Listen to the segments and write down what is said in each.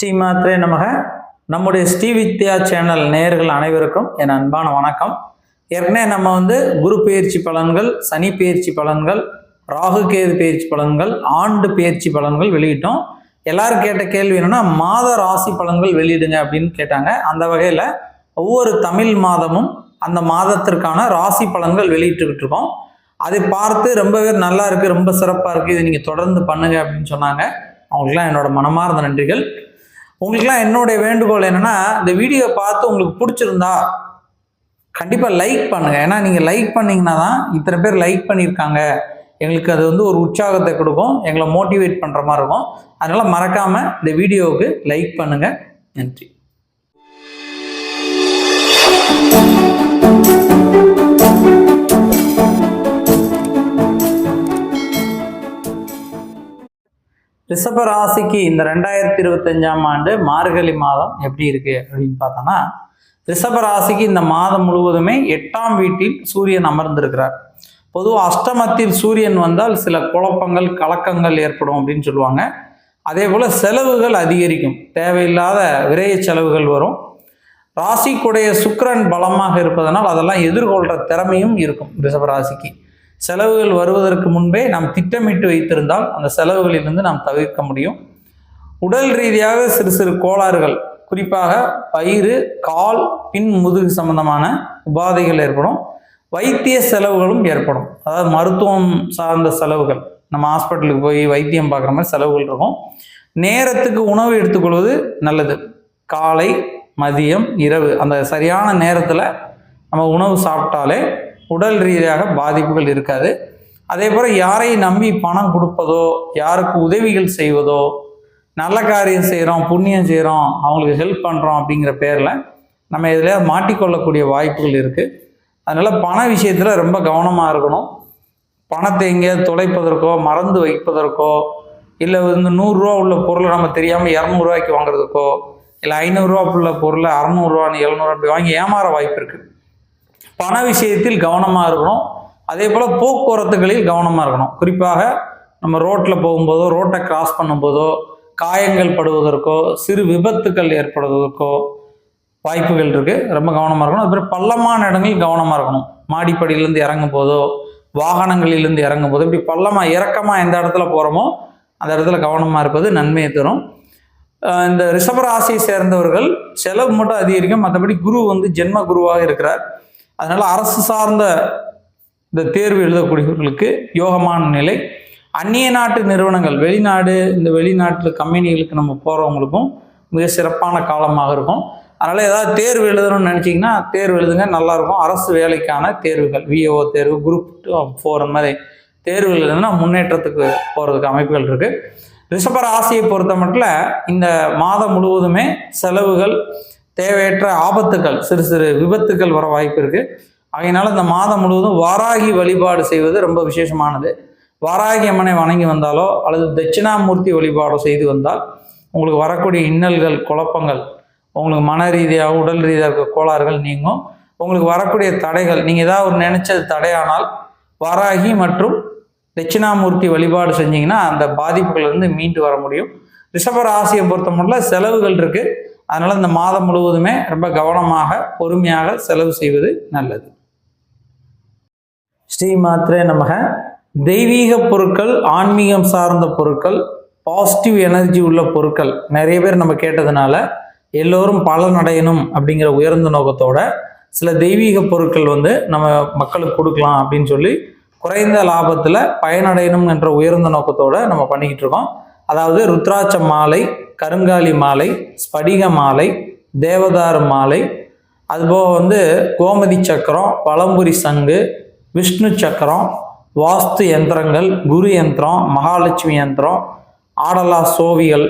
ஸ்ரீமாத்ரே நமக. நம்முடைய ஸ்ரீ வித்யா சேனல் நேயர்கள் அனைவருக்கும் என் அன்பான வணக்கம். ஏற்கனவே நம்ம வந்து குரு பயிற்சி பலன்கள் சனி பெயர்ச்சி பலன்கள் ராகு கேது பயிற்சி பலன்கள் ஆண்டு பயிற்சி பலன்கள் வெளியிட்டோம். எல்லாரும் கேட்ட கேள்வி என்னன்னா மாத ராசி பலன்கள் வெளியிடுங்க அப்படின்னு கேட்டாங்க. அந்த வகையில் ஒவ்வொரு தமிழ் மாதமும் அந்த மாதத்திற்கான ராசி பலன்கள் வெளியிட்டுக்கிட்டு இருக்கோம். அதை பார்த்து ரொம்பவே நல்லா இருக்கு ரொம்ப சிறப்பாக இருக்கு. இதை நீங்கள் தொடர்ந்து பண்ணுங்க அப்படின்னு சொன்னாங்க. அவங்களுக்குலாம் என்னோட மனமார்ந்த நன்றிகள். உங்களுக்குலாம் என்னுடைய வேண்டுகோள் என்னன்னா இந்த வீடியோ பார்த்து உங்களுக்கு பிடிச்சிருந்தா கண்டிப்பாக லைக் பண்ணுங்க. ஏன்னா நீங்கள் லைக் பண்ணிங்கன்னா தான் இத்தனை பேர் லைக் பண்ணியிருக்காங்க. எங்களுக்கு அது வந்து ஒரு உற்சாகத்தை கொடுக்கும். எங்களை மோட்டிவேட் பண்ணுற மாதிரி இருக்கும். அதனால் மறக்காமல் இந்த வீடியோவுக்கு லைக் பண்ணுங்கள் நன்றி. ரிஷப ராசிக்கு இந்த ரெண்டாயிரத்தி இருபத்தஞ்சாம் ஆண்டு மார்கழி மாதம் எப்படி இருக்கு அப்படின்னு பார்த்தோம்னா ரிஷப ராசிக்கு இந்த மாதம் முழுவதுமே எட்டாம் வீட்டில் சூரியன் அமர்ந்திருக்கிறார். பொதுவாக அஷ்டமத்தில் சூரியன் வந்தால் சில குழப்பங்கள் கலக்கங்கள் ஏற்படும் அப்படின்னு சொல்லுவாங்க. அதே போல் செலவுகள் அதிகரிக்கும். தேவையில்லாத விரைய செலவுகள் வரும். ராசிக்குடைய சுக்கிரன் பலமாக இருப்பதனால் அதெல்லாம் எதிர்கொள்கிற திறமையும் இருக்கும் ரிஷப ராசிக்கு. செலவுகள் வருவதற்கு முன்பே நாம் திட்டமிட்டு வைத்திருந்தால் அந்த செலவுகளிலிருந்து நாம் தவிர்க்க முடியும். உடல் ரீதியாக சிறு சிறு கோளாறுகள் குறிப்பாக வயிறு கால் பின் முதுகு சம்பந்தமான உபாதைகள் ஏற்படும். வைத்திய செலவுகளும் ஏற்படும். அதாவது மருத்துவம் சார்ந்த செலவுகள். நம்ம ஹாஸ்பிட்டலுக்கு போய் வைத்தியம் பார்க்குற மாதிரி செலவுகள் இருக்கும். நேரத்துக்கு உணவு எடுத்துக்கொள்வது நல்லது. காலை மதியம் இரவு அந்த சரியான நேரத்தில் நம்ம உணவு சாப்பிட்டாலே உடல் ரீதியாக பாதிப்புகள் இருக்காது. அதே போல் யாரை நம்பி பணம் கொடுப்பதோ யாருக்கு உதவிகள் செய்வதோ நல்ல காரியம் செய்கிறோம் புண்ணியம் செய்கிறோம் அவங்களுக்கு ஹெல்ப் பண்ணுறோம் அப்படிங்கிற பேரில் நம்ம இதில் மாட்டிக்கொள்ளக்கூடிய வாய்ப்புகள் இருக்குது அதனால் பண விஷயத்தில் ரொம்ப கவனமாக இருக்கணும். பணத்தை எங்கேயாவது தொலைப்பதற்கோ மறந்து வைப்பதற்கோ இல்லை வந்து நூறுரூவா உள்ள பொருளை நம்ம தெரியாமல் இரநூறுவாய்க்கு வாங்குறதுக்கோ இல்லை ஐநூறுரூவா உள்ள பொருளை அறநூறுவான்னு எழுநூறு அப்படி வாங்கி ஏமாற வாய்ப்பு இருக்குது பண விஷயத்தில் கவனமாக இருக்கணும். அதே போல் போக்குவரத்துகளில் கவனமாக இருக்கணும். குறிப்பாக நம்ம ரோட்டில் போகும்போதோ ரோட்டை கிராஸ் பண்ணும்போதோ காயங்கள் படுவதற்கோ சிறு விபத்துக்கள் ஏற்படுவதற்கோ வாய்ப்புகள் இருக்குது ரொம்ப கவனமாக இருக்கணும். அதுபோல் பள்ளமான இடங்களில் கவனமாக இருக்கணும். மாடிப்படியிலேருந்து இறங்கும் போதோ வாகனங்களிலிருந்து இறங்கும் போதோ இப்படி பள்ளமாக இறக்கமாக எந்த இடத்துல போகிறோமோ அந்த இடத்துல கவனமாக இருப்பது நன்மையை தரும். இந்த ரிஷபராசியை சேர்ந்தவர்கள் செலவு மட்டும் அதிகரிக்கும். மற்றபடி குரு வந்து ஜென்ம குருவாக இருக்கிறார். அதனால் அரசு சார்ந்த இந்த தேர்வு எழுதக்கூடியவர்களுக்கு யோகமான நிலை. அந்நிய நாட்டு நிறுவனங்கள் வெளிநாடு இந்த வெளிநாட்டு கம்பெனிகளுக்கு நம்ம போகிறவங்களுக்கும் மிக சிறப்பான காலமாக இருக்கும். அதனால் ஏதாவது தேர்வு எழுதணும்னு நினச்சிங்கன்னா தேர்வு எழுதுங்க நல்லாயிருக்கும். அரசு வேலைக்கான தேர்வுகள் விஓ தேர்வு குரூப் ஃபோர் அந்த மாதிரி தேர்வு எழுதுனா முன்னேற்றத்துக்கு போகிறதுக்கு அமைப்புகள் இருக்குது ரிஷப ராசியை பொறுத்த மட்டும் இந்த மாதம் முழுவதுமே செலவுகள் தேவையற்ற ஆபத்துக்கள் சிறு சிறு விபத்துக்கள் வர வாய்ப்பு இருக்குது ஆகையினால இந்த மாதம் முழுவதும் வாராகி வழிபாடு செய்வது ரொம்ப விசேஷமானது. வாராகி அம்மனை வணங்கி வந்தாலோ அல்லது தட்சிணாமூர்த்தி வழிபாடோ செய்து வந்தால் உங்களுக்கு வரக்கூடிய இன்னல்கள் குழப்பங்கள் உங்களுக்கு மன ரீதியாக உடல் ரீதியாக இருக்க கோளாறுகள் நீங்கும். உங்களுக்கு வரக்கூடிய தடைகள் நீங்கள் ஏதாவது ஒரு நினைச்சது தடையானால் வாராகி மற்றும் தட்சிணாமூர்த்தி வழிபாடு செஞ்சீங்கன்னா அந்த பாதிப்புகளிலிருந்து மீண்டு வர முடியும். ரிஷப ராசியை பொறுத்த மட்டும் செலவுகள் இருக்குது அதனால் இந்த மாதம் முழுவதுமே ரொம்ப கவனமாக பொறுமையாக செலவு செய்வது நல்லது. ஸ்ரீ மாத்ரே நமக. தெய்வீக பொருட்கள் ஆன்மீகம் சார்ந்த பொருட்கள் பாசிட்டிவ் எனர்ஜி உள்ள பொருட்கள் நிறைய பேர் நம்ம கேட்டதுனால எல்லோரும் பலன் அடையணும் அப்படிங்கிற உயர்ந்த நோக்கத்தோட சில தெய்வீக பொருட்கள் வந்து நம்ம மக்களுக்கு கொடுக்கலாம் அப்படின்னு சொல்லி குறைந்த லாபத்தில் பயனடையணும் என்ற உயர்ந்த நோக்கத்தோடு நம்ம பண்ணிக்கிட்டு இருக்கோம். அதாவது ருத்ராட்ச மாலை கருங்காலி மாலை ஸ்படிக மாலை தேவதாரு மாலை அதுபோக வந்து கோமதி சக்கரம் பழம்புரி சங்கு விஷ்ணு சக்கரம் வாஸ்து யந்திரங்கள் குரு யந்திரம் மகாலட்சுமி யந்திரம் ஆடலா சோவிகள்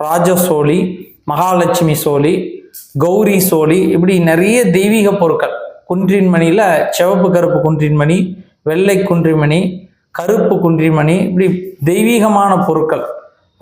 ராஜசோழி மகாலட்சுமி சோழி கௌரி சோழி இப்படி நிறைய தெய்வீக பொருட்கள். குன்றின்மணியில் சிவப்பு கருப்பு குன்றின்மணி வெள்ளை குன்றிமணி கருப்பு குன்றிமணி இப்படி தெய்வீகமான பொருட்கள்.